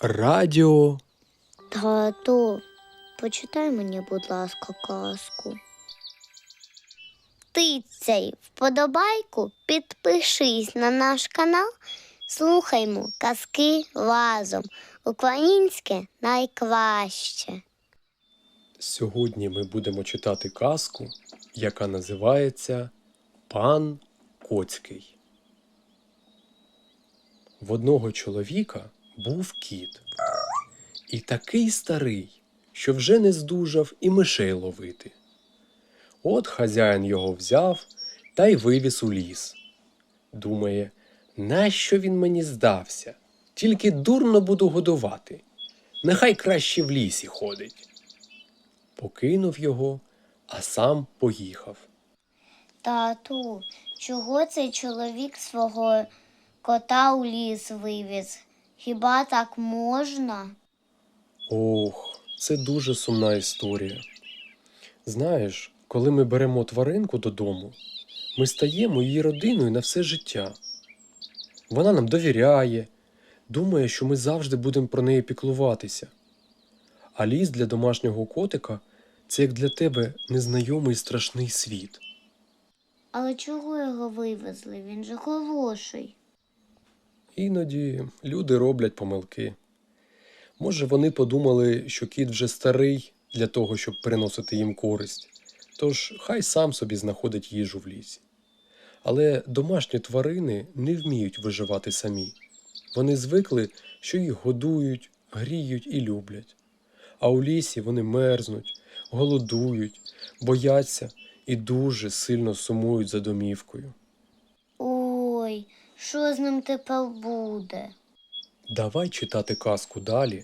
Радіо Тату, почитай мені, будь ласка, казку. Ти цей вподобайку, підпишись на наш канал, слухаймо казки разом. Українське найкраще. Сьогодні ми будемо читати казку, яка називається Пан Коцький. В одного чоловіка був кіт. І такий старий, що вже не здужав і мишей ловити. От хазяїн його взяв та й вивіз у ліс. Думає, нащо він мені здався? Тільки дурно буду годувати. Нехай краще в лісі ходить покинув його, а сам поїхав. Тату, чого цей чоловік свого кота у ліс вивіз? Хіба так можна? Ох, це дуже сумна історія. Знаєш, коли ми беремо тваринку додому, ми стаємо її родиною на все життя. Вона нам довіряє, думає, що ми завжди будемо про неї піклуватися. А ліс для домашнього котика це як для тебе незнайомий страшний світ. Але чого його вивезли? Він же хороший. Іноді люди роблять помилки. Може, вони подумали, що кіт вже старий для того, щоб приносити їм користь, тож хай сам собі знаходить їжу в лісі. Але домашні тварини не вміють виживати самі. Вони звикли, що їх годують, гріють і люблять. А у лісі вони мерзнуть, голодують, бояться і дуже сильно сумують за домівкою. Що з ним тепер буде? Давай читати казку далі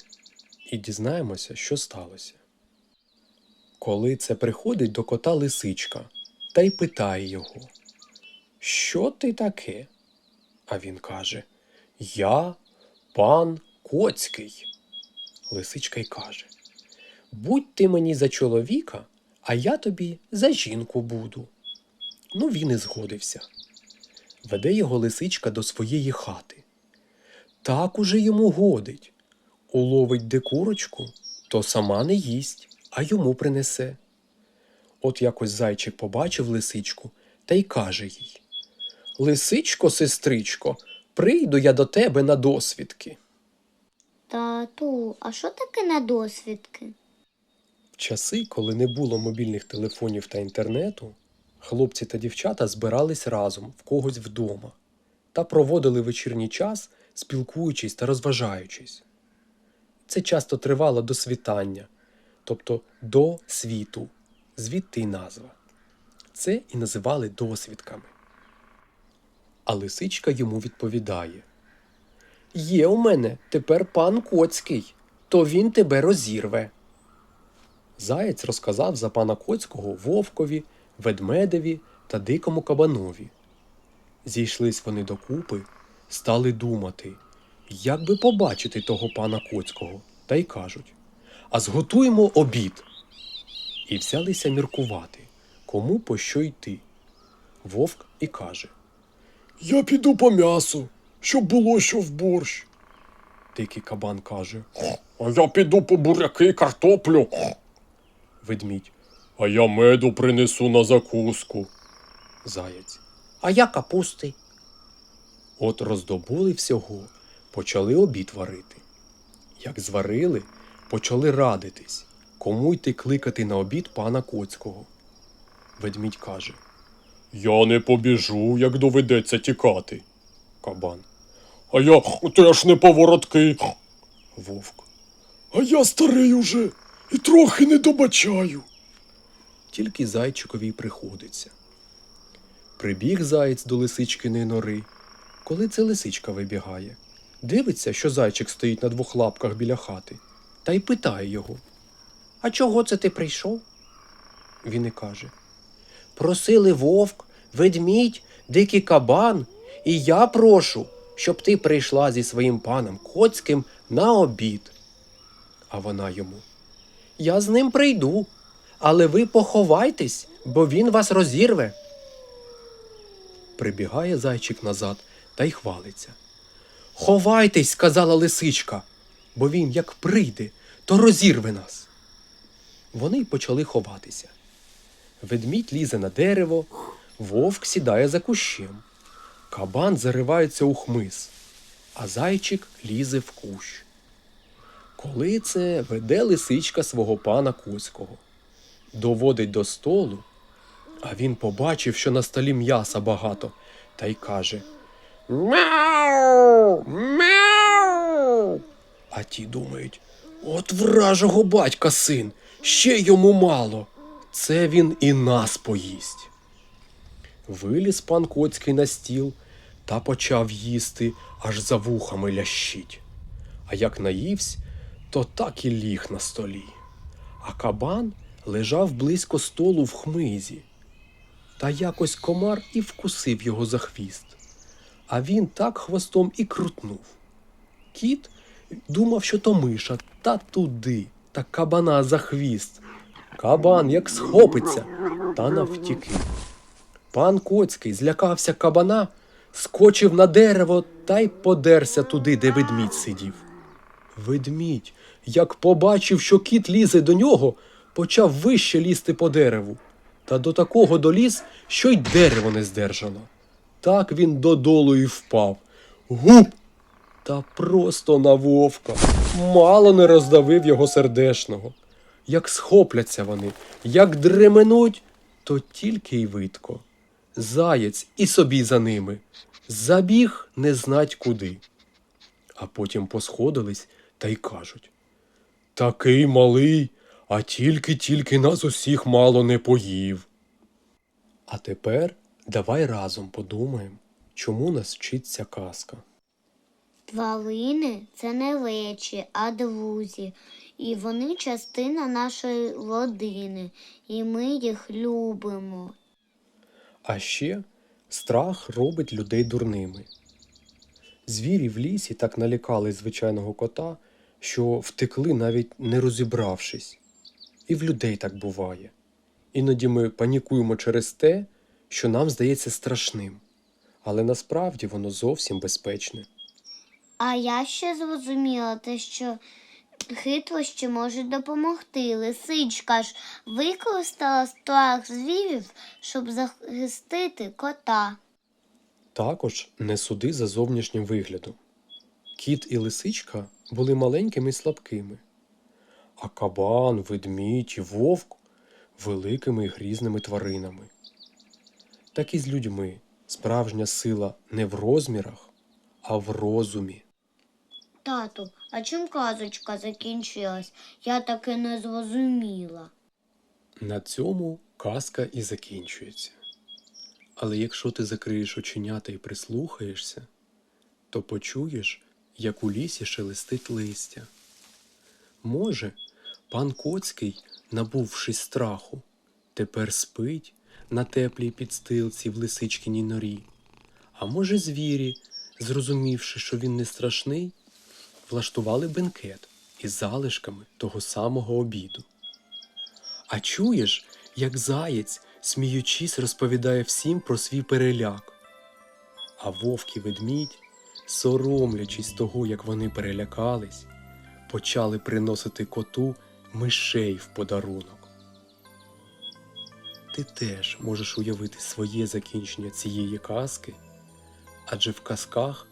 і дізнаємося, що сталося. Коли це приходить до кота лисичка та й питає його, Що ти таке? А він каже Я пан Коцький. Лисичка й каже Будь ти мені за чоловіка, а я тобі за жінку буду. Ну він і згодився. Веде його лисичка до своєї хати. Так уже йому годить. Уловить де курочку, то сама не їсть, а йому принесе. От якось зайчик побачив лисичку та й каже їй Лисичко, сестричко, прийду я до тебе на досвідки. Тату, а що таке на досвідки? В часи, коли не було мобільних телефонів та інтернету, хлопці та дівчата збирались разом в когось вдома та проводили вечірній час, спілкуючись та розважаючись. Це часто тривало до світання, тобто до світу, звідти й назва. Це і називали досвідками. А лисичка йому відповідає: Є у мене тепер пан Коцький, то він тебе розірве. Заєць розказав за пана Коцького вовкові, ведмедеві та дикому кабанові. Зійшлись вони докупи, стали думати, як би побачити того пана Коцького, та й кажуть А зготуємо обід. І взялися міркувати, кому по що йти. Вовк і каже Я піду по м'ясу, щоб було що в борщ. Дикий кабан каже А я піду по буряки картоплю. Ведмідь. А я меду принесу на закуску. Заєць. А я капусти. От роздобули всього, почали обід варити. Як зварили, почали радитись, кому йти кликати на обід пана Коцького. Ведмідь каже Я не побіжу, як доведеться тікати. Кабан. А я теж не повороткий. Вовк. А я старий уже і трохи не добачаю. Тільки зайчикові приходиться. Прибіг заєць до лисичкиної нори. Коли це лисичка вибігає, дивиться, що зайчик стоїть на двох лапках біля хати, та й питає його: А чого це ти прийшов? Він і каже: Просили вовк, ведмідь, дикий кабан, і я прошу, щоб ти прийшла зі своїм паном Коцьким на обід. А вона йому. Я з ним прийду, але ви поховайтесь, бо він вас розірве. Прибігає зайчик назад та й хвалиться. Ховайтесь, сказала лисичка, бо він як прийде, то розірве нас. Вони й почали ховатися. Ведмідь лізе на дерево, вовк сідає за кущем, кабан заривається у хмиз, а зайчик лізе в кущ. Коли це веде лисичка свого пана Кузького, доводить до столу, а він побачив, що на столі м'яса багато, та й каже Мяу! Мяу! А ті думають, от вражого батька син, ще йому мало. Це він і нас поїсть. Виліз пан Коцький на стіл та почав їсти, аж за вухами лящить. А як наївсь, то так і ліг на столі. А кабан лежав близько столу в хмизі. Та якось комар і вкусив його за хвіст. А він так хвостом і крутнув. Кіт думав, що то миша, та туди, та кабана за хвіст. Кабан як схопиться, та навтіки. Пан Коцький злякався кабана, скочив на дерево та й подерся туди, де ведмідь сидів. Ведмідь, як побачив, що кіт лізе до нього, почав вище лізти по дереву. Та до такого доліз, що й дерево не здержало. Так він додолу і впав. Гуп! Та просто на вовка. Мало не роздавив його сердешного. Як схопляться вони, як дременуть, то тільки й видко. Заєць і собі за ними. Забіг не знать куди. А потім посходились та й кажуть Такий малий, а тільки-тільки нас усіх мало не поїв. А тепер давай разом подумаємо, чому нас вчить ця казка. Тварини це не речі, а друзі. І вони частина нашої родини, і ми їх любимо. А ще страх робить людей дурними. Звірі в лісі так налякали звичайного кота, що втекли навіть не розібравшись. І в людей так буває. Іноді ми панікуємо через те, що нам здається страшним, але насправді воно зовсім безпечне. А я ще зрозуміла те, що хитрощі можуть допомогти. Лисичка ж використала страх звірів, щоб захистити кота. Також не суди за зовнішнім виглядом. Кіт і лисичка були маленькими і слабкими, а кабан, ведмідь і вовк великими і грізними тваринами. Так і з людьми справжня сила не в розмірах, а в розумі. Тату, а чим казочка закінчилась? Я таки не зрозуміла. На цьому казка і закінчується. Але якщо ти закриєш оченята і прислухаєшся, то почуєш, як у лісі шелестить листя. Може, пан Коцький, набувшись страху, тепер спить на теплій підстилці в лисичкиній норі. А може, звірі, зрозумівши, що він не страшний, влаштували бенкет із залишками того самого обіду. А чуєш, як заєць, сміючись, розповідає всім про свій переляк. А вовк і ведмідь, соромлячись того, як вони перелякались, почали приносити коту мишей в подарунок. Ти теж можеш уявити своє закінчення цієї казки, адже в казках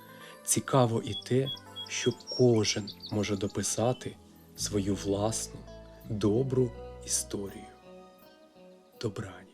цікаво і те, що кожен може дописати свою власну добру історію. Добраніч.